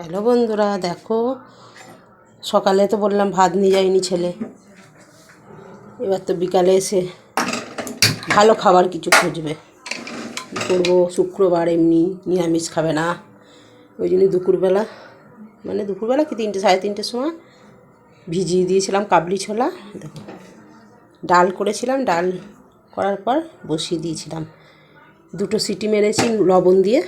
Hello বন্ধুরা, দেখো, সকালে তো বললাম ভাত নিয়ে যায়নি ছেলে। এবার তো বিকালে এসে ভালো খাবার কিছু খুঁজবে। করব, শুক্রবার এমনি, নিরামিষ খাবে না। ওই জন্য দুপুরবেলা মানে দুপুরবেলা কি তিনটে, সাড়ে তিনটের সময় ভিজিয়ে দিয়েছিলাম কাবলি ছোলা। দেখো, ডাল করেছিলাম, ডাল করার পর বসিয়ে দিয়েছিলাম। দুটো সিটি মেরেছি লবণ দিয়ে।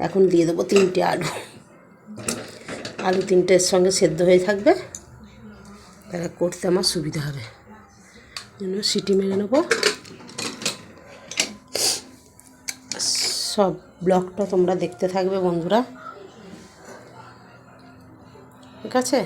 এখন দিয়ে দেবো তিনটে আলু। আলু তিনটের সঙ্গে সেদ্ধ হয়ে থাকবে। তাহলে করতে আমার সুবিধা হবে। জন্য সিটি মেরে নেব। সব ব্লকটা তোমরা দেখতে থাকবে বন্ধুরা। ঠিক আছে?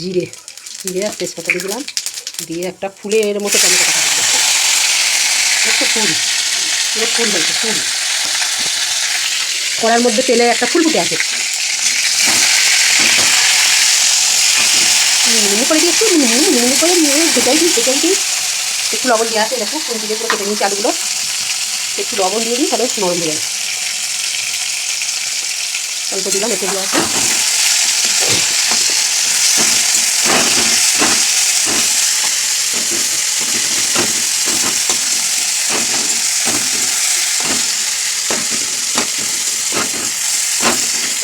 জিরে জিরে আর তেজপাতা দিলাম। দিয়ে একটা ফুলের মতো টমেটো কাটা একটা ফুল পুরো ফুল হয়েছে ফুল। কড়ার মধ্যে তেলে একটা ফুল ফুটে আছে। মিনি করে দিয়েছি মিনি মিনি করে নিয়ে ভেজাই দিই ভেজাই দিই। একটু লবণ দিয়ে আছে, দেখো ফুল দিয়ে পুরো কেটে নিয়েছি আলুগুলো। একটু লবণ দিয়ে দিই, তাহলে নরম হয়ে যাবে। অল্প দিলাম একটু দিয়ে আছে।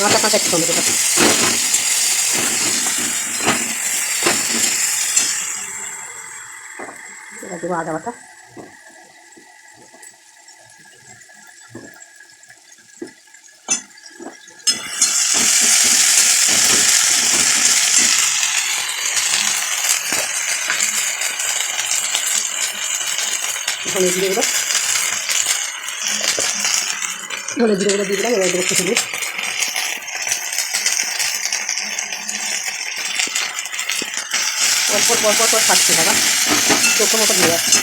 কাঁচা কাঁচা একটু টমেটোটা এবার দেবো আদা বাটা। ধনে ধনে জিরেগুলো দিয়ে দিলাম, এবার দেবো পরপর পরপর করে খাচ্ছে বাবা চোখের মতো দিয়ে যাচ্ছে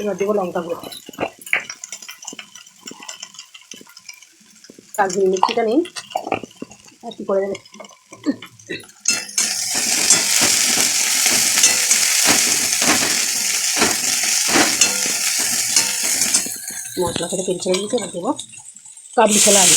এবার দেবো লঙ্কা গুঁড়ো। কাজুরি মিষ্টিটা নেই আর কি করে মশলা থেকে তেল ছেড়ে এবার দেবো কাবলি ছোলা আলু।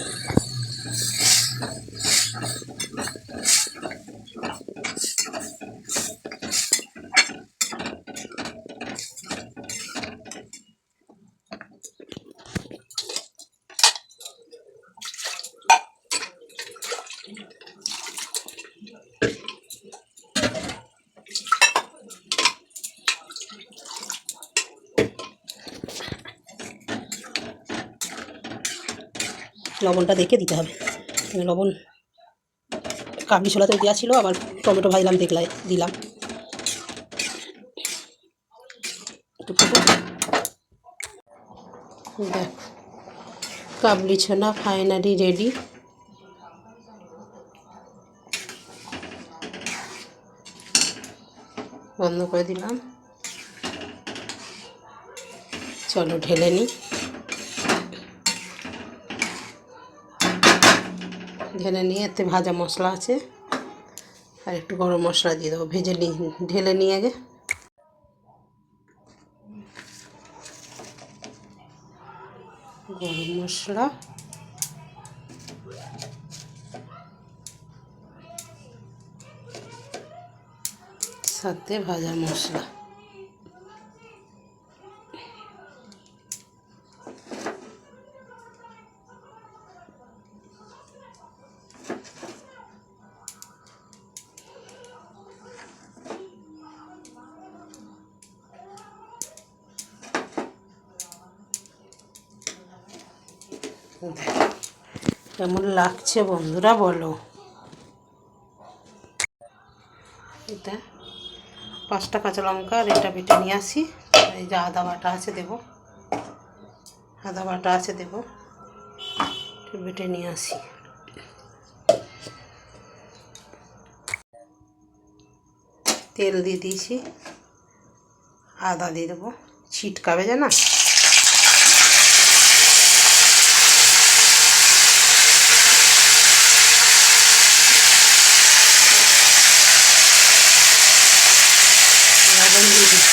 লবণটা দেখে দিতে হবে। লবণ কাবলি ছোলাতেও দেওয়া ছিল, আবার টমেটো ভাজলাম, দেখলাই, দিলাম। দেখ কাবলি ছোলা ফাইনালি রেডি। বন্ধ করে দিলাম। চলো, ঢেলে নিই ঢেলে নিয়ে, এতে ভাজা মশলা আছে। আর একটু গরম মশলা দিয়ে দেবো, ভেজে নিই, ঢেলে নিয়ে আগে। গরম মশলা। সাথে ভাজা মশলা। কেমন লাগছে বন্ধুরা বলো। এটা পাঁচটা কাঁচা লঙ্কা আর এটা বেটে নিয়ে আসি। এই যে আদা বাটা আছে দেবো। আদা বাটা আছে দেবো। বেটে নিয়ে আসি। তেল দিয়ে দিয়েছি। আদা দিয়ে দেবো। ছিটকাবে যে না লবণ দিয়ে দিই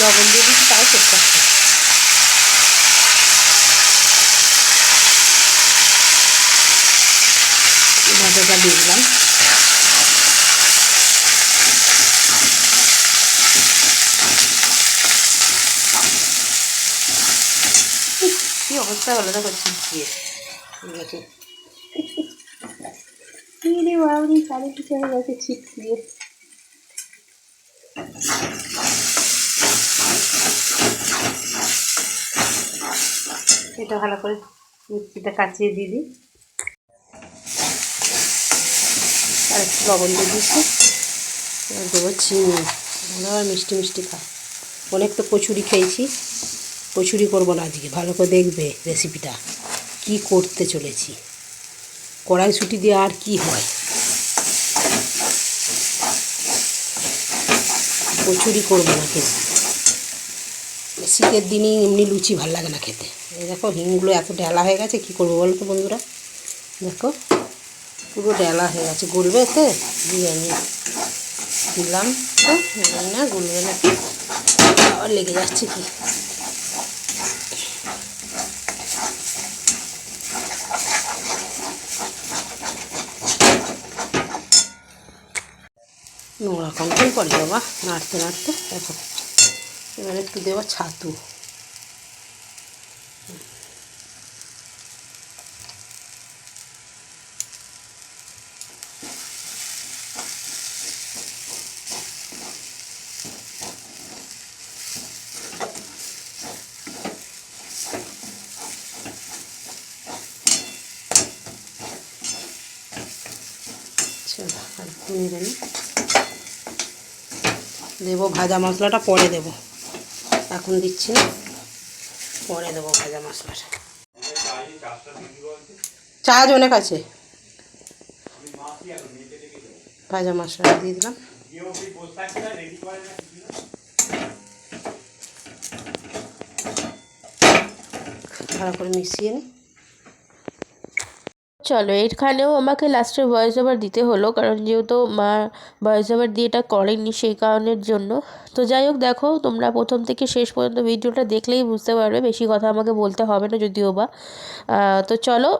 লবণ দিয়ে দিচ্ছি তাও করতে হবে ভাজাটা দিয়ে দিলাম কি অবস্থা হলো দেখো ছিটকিয়ে দেখি রে বাবরি সাড়ে কিছু হয়ে গেছে ছিটকিয়ে এটা ভালো করে মিষ্টিটা কাচিয়ে দিয়ে দিই। আর একটু লবণ দিয়ে দিচ্ছি। এবার দেবো চিনি। আর মিষ্টি মিষ্টি খা অনেক তো কচুরি খেয়েছি। কচুরি করব না আজকে। ভালো করে দেখবে রেসিপিটা। কি করতে চলেছি। কড়াইশুঁটি দিয়ে আর কি হয়? কচুরি করব না খেতে। শীতের দিনই এমনি লুচি ভালো লাগে না খেতে। এই দেখো, হিংগুলো এত ডেলা হয়ে গেছে, কী করব বলো তো বন্ধুরা? দেখো, পুরো ডেলা হয়ে গেছে। গলবে এতে দিয়ে আমি দিলাম। না, গলবে নাকি লেগে যাচ্ছে কি? নোংরা কমপ্লেন করে বাবা নাড়তে নাড়তে দেখো। এবার একটু দেবো ছাতু। চলো আর নিই দেবো ভাজা মশলাটা, পরে দেবো। এখন দিচ্ছি না। পরে দেবো ভাজা মশলাটা। চার্জ অনেক আছে ভাজা মশলাটা দিয়ে দিলাম। ভালো করে মিশিয়ে নিই চলো, এখানেও আমাকে লাস্টে ভয়েস ওভার দিতে হলো, কারণ যেহেতু মা ভয়েস ওভার দিয়ে এটা করেননি সেই কারণের জন্য। তো যাই হোক, দেখো, তোমরা প্রথম থেকে শেষ পর্যন্ত ভিডিওটা দেখলেই বুঝতে পারবে, বেশি কথা আমাকে বলতে হবে না যদিও বা। তো চলো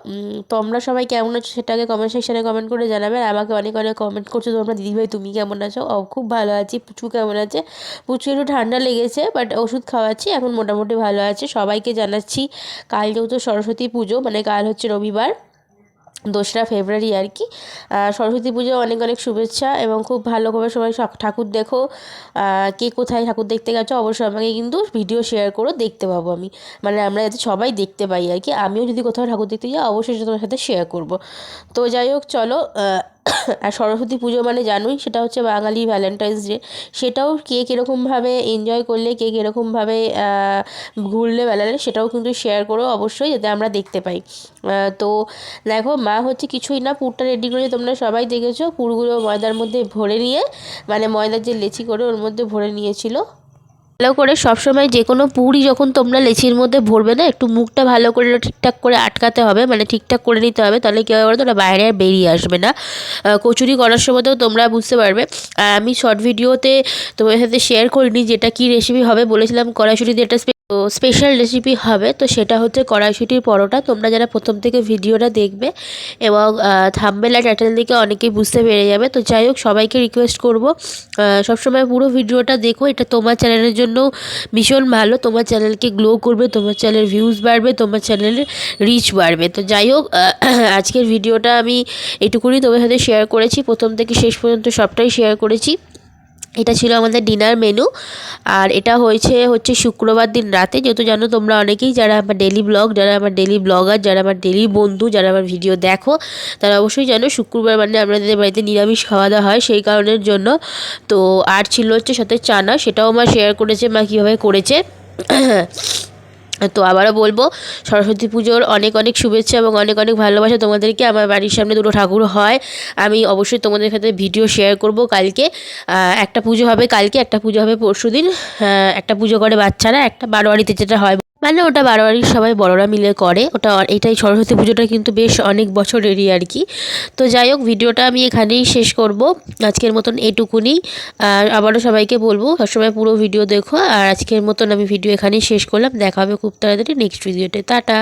তোমরা সবাই কেমন আছো সেটাকে কমেন্ট সেকশানে কমেন্ট করে জানাবে, আর আমাকে অনেক অনেক কমেন্ট করছ তোমরা, দিদিভাই তুমি কেমন আছো? ও, খুব ভালো আছি, পুচু কেমন আছে? পুচু একটু ঠান্ডা লেগেছে বাট ওষুধ খাওয়াচ্ছি, এখন মোটামুটি ভালো আছে। সবাইকে জানাচ্ছি, কাল যেহেতু সরস্বতী পুজো মানে কাল হচ্ছে রবিবার। দোসরা ফেব্রুয়ারি আর কি। সরস্বতী পুজো অনেক অনেক শুভেচ্ছা এবং খুব ভালো করে সবাই সব ঠাকুর দেখো। কে কোথায় ঠাকুর দেখতে গেছো অবশ্যই আমাকে কিন্তু ভিডিও শেয়ার করো, দেখতে পাবো আমি। মানে আমরা যাতে সবাই দেখতে পাই আর কি। আমিও যদি কোথাও ঠাকুর দেখতে যাই, অবশ্যই তোমার সাথে শেয়ার করব। তো যাই হোক, চলো আর সরস্বতী পুজো মানে জানোই, সেটা হচ্ছে বাঙালি ভ্যালেন্টাইন্স ডে সেটাও কে কীরকমভাবে এনজয় করলে, কে কীরকমভাবে ঘুরলে, বেড়ালে, সেটাও কিন্তু শেয়ার করো অবশ্যই, যাতে আমরা দেখতে পাই। তো দেখো, মা হচ্ছে কিছুই না, পুরটা রেডি করে তোমরা সবাই দেখেছ। পুরগুলো ময়দার মধ্যে ভরে নিয়ে মানে ময়দার যে লেচি করে ওর মধ্যে ভরে নিয়েছিল। ভালো করে সবসময় যে কোনো পুরি যখন তোমরা লেচির মধ্যে ভরবে না, একটু মুখটা ভালো করে ঠিকঠাক করে আটকাতে হবে মানে ঠিকঠাক করে নিতে হবে, তাহলে কী হবে বলো তো বাইরে আর বেরিয়ে আসবে না। কচুরি করার সময়তেও তোমরা বুঝতে পারবে। আর আমি শর্ট ভিডিওতে তোমাদের সাথে শেয়ার করিনি যেটা কী রেসিপি হবে, বলেছিলাম কড়াইশুটি দিয়ে তো স্পেশাল রেসিপি হবে, তো সেটা হচ্ছে কড়াইশুটির পরোটা। তোমরা যারা প্রথম থেকে ভিডিওটা দেখবে এবং থাম্বেল আর টাইটেল দিকে অনেকেই বুঝতে পেরে যাবে, তো যাই হোক, সবাইকে রিকোয়েস্ট করব। সবসময় পুরো ভিডিওটা দেখো, এটা তোমার চ্যানেলের জন্য ভীষণ ভালো। তোমার চ্যানেলকে গ্লো করবে, তোমার চ্যানেলের ভিউজ বাড়বে, তোমার চ্যানেলের রিচ বাড়বে। তো যাই হোক আজকের ভিডিওটা আমি এটুকুনি তোমার সাথে শেয়ার করেছি। প্রথম থেকে শেষ পর্যন্ত সবটাই শেয়ার করেছি। এটা ছিল আমাদের ডিনার মেনু আর এটা হয়েছে, হচ্ছে শুক্রবার দিন রাতে। যেহেতু জানো তোমরা অনেকেই যারা আমার ডেলি ব্লগ যারা আমার ডেলি ব্লগার যারা আমার ডেলি বন্ধু, যারা আমার ভিডিও দেখো, তারা অবশ্যই জানো শুক্রবার মানে আমাদের বাড়িতে নিরামিষ খাওয়া দাওয়া হয়, সেই কারণের জন্য। তো আর ছিল হচ্ছে সাথে চানা, সেটাও আমার শেয়ার করেছে, মা কীভাবে করেছে। তো আবারও বলব, সরস্বতী পুজোর অনেক অনেক শুভেচ্ছা এবং অনেক অনেক ভালোবাসা তোমাদেরকে। আমার বাড়ির সামনে দুটো ঠাকুর হয়। আমি অবশ্যই তোমাদের সাথে ভিডিও শেয়ার করব কালকে। একটা পুজো হবে কালকে, একটা পুজো হবে পরশু দিন একটা পুজো করে বাচ্চারা, একটা বারোয়ারিতে যেটা হয় মানে ওটা বারোয়ারির সবাই বড়রা মিলে করে। ওটা এটাই সরস্বতী পুজোটা কিন্তু বেশ অনেক বছরেরই আর কি। তো যাই হোক, ভিডিওটা আমি এখানেই শেষ করব। আজকের মতন এটুকুনি। আর আবারও সবাইকে বলব, সবসময় পুরো ভিডিও দেখো। আর আজকের মতন আমি ভিডিও এখানেই শেষ করলাম। দেখা হবে খুব তাড়াতাড়ি নেক্সট ভিডিওতে টাটা।